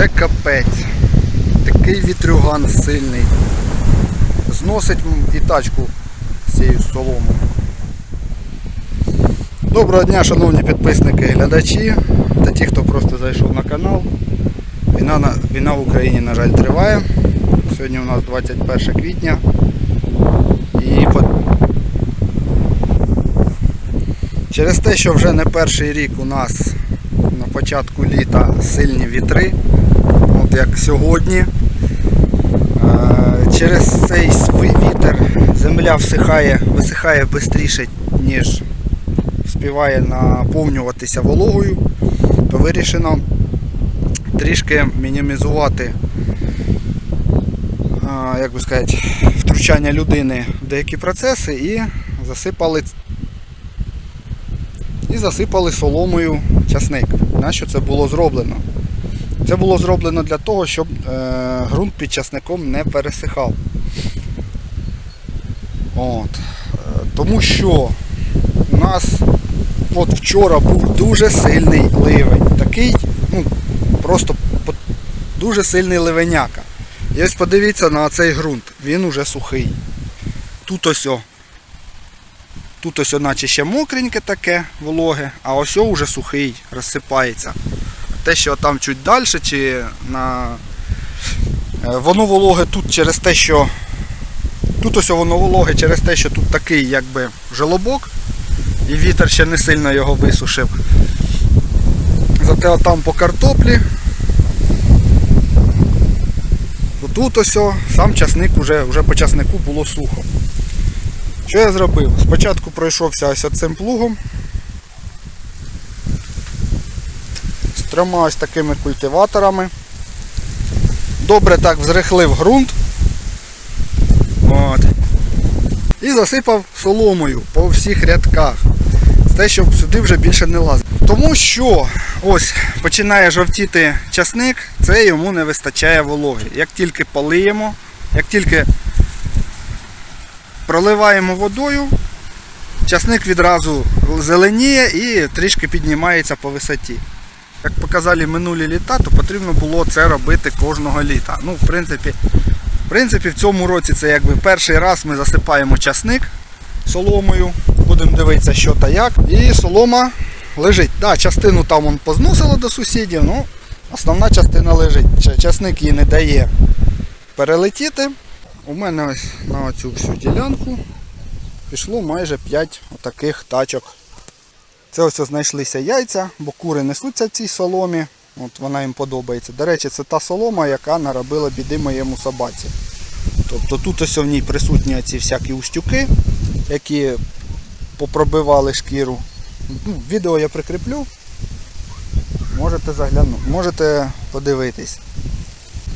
Це капець. Такий вітрюган сильний. Зносить і тачку з цією соломою. Доброго дня, шановні підписники і глядачі та ті, хто просто зайшов на канал. Війна, на, війна в Україні, на жаль, триває. Сьогодні у нас 21 квітня. І через те, що вже не перший рік у нас на початку літа сильні вітри, от як сьогодні, е, через цей вітер земля всихає, висихає швидше, ніж співає наповнюватися вологою, то вирішено трішки мінімізувати як би сказати, втручання людини в деякі процеси і засипали і засипали соломою часник. Нащо це було зроблено? Це було зроблено для того, щоб е, ґрунт під часником не пересихав. От. Е, Тому що у нас от вчора був дуже сильний ливень. Такий, ну, просто дуже сильний ливеняка. І ось подивіться на цей ґрунт. Він уже сухий. Тут ось. о. Тут ось, наче ще мокреньке таке, вологе, а ось о вже сухий, розсипається. Те, що там чуть далі, чи на. е, Воно вологе тут через те, що. Тут ось воно вологе через те, що тут такий якби желобок, і вітер ще не сильно його висушив. Зате там по картоплі. Тут ось сам часник уже, вже по часнику було сухо. Що я зробив? Спочатку пройшовся ось цим плугом. Трьома ось такими культиваторами. Добре так взрихлив ґрунт. От. І засипав соломою по всіх рядках. З те, щоб сюди вже більше не лазив. Тому що ось починає жовтіти часник, це йому не вистачає вологи. Як тільки полиємо, як тільки проливаємо водою, часник відразу зеленіє і трішки піднімається по висоті. Як показали минулі літа, то потрібно було це робити кожного літа. Ну, в принципі, в принципі, в цьому році це якби перший раз ми засипаємо часник соломою. Будемо дивитися, що та як. І солома лежить. Да, частину там он позносило до сусідів, ну основна частина лежить. Часник їй не дає перелетіти. У мене ось на цю всю ділянку пішло майже 5 отаких тачок. Це ось знайшлися яйця, бо кури несуться в цій соломі. От вона їм подобається. До речі, це та солома, яка наробила біди моєму собаці. Тобто тут ось в ній присутні ці всякі устюки, які попробивали шкіру. Ну, відео я прикріплю. Можете заглянути, можете подивитись.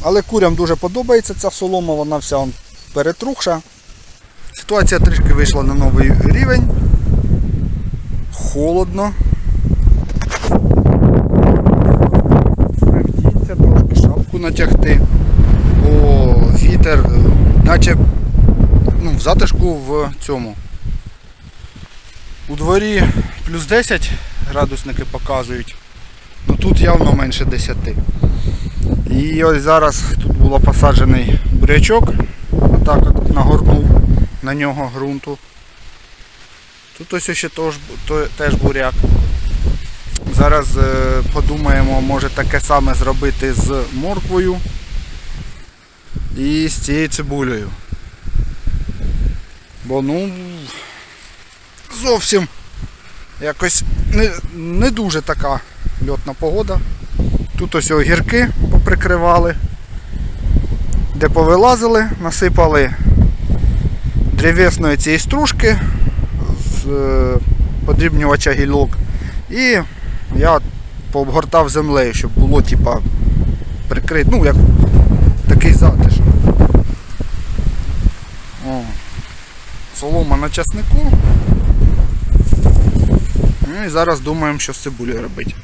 Але курям дуже подобається ця солома, вона вся перетрухша. Ситуація трішки вийшла на новий рівень. Холодно. Вдіться трошки шапку натягти. Бо вітер, наче ну, в затишку в цьому. У дворі плюс 10 градусники показують. Ну тут явно менше 10. І ось зараз тут було посаджений бурячок. Отак от нагорнув на нього ґрунту. Тут ось ще теж, то- теж буряк. Зараз е, подумаємо, може таке саме зробити з морквою і з цією цибулею. Бо ну зовсім якось не, не дуже така льотна погода. Тут ось огірки поприкривали, де повилазили, насипали древесної цієї стружки подрібнювача гілок. І я пообгортав землею, щоб було типа прикрити, ну як такий затишок. О, солома на часнику. Ну і зараз думаємо, що з цибулею робити.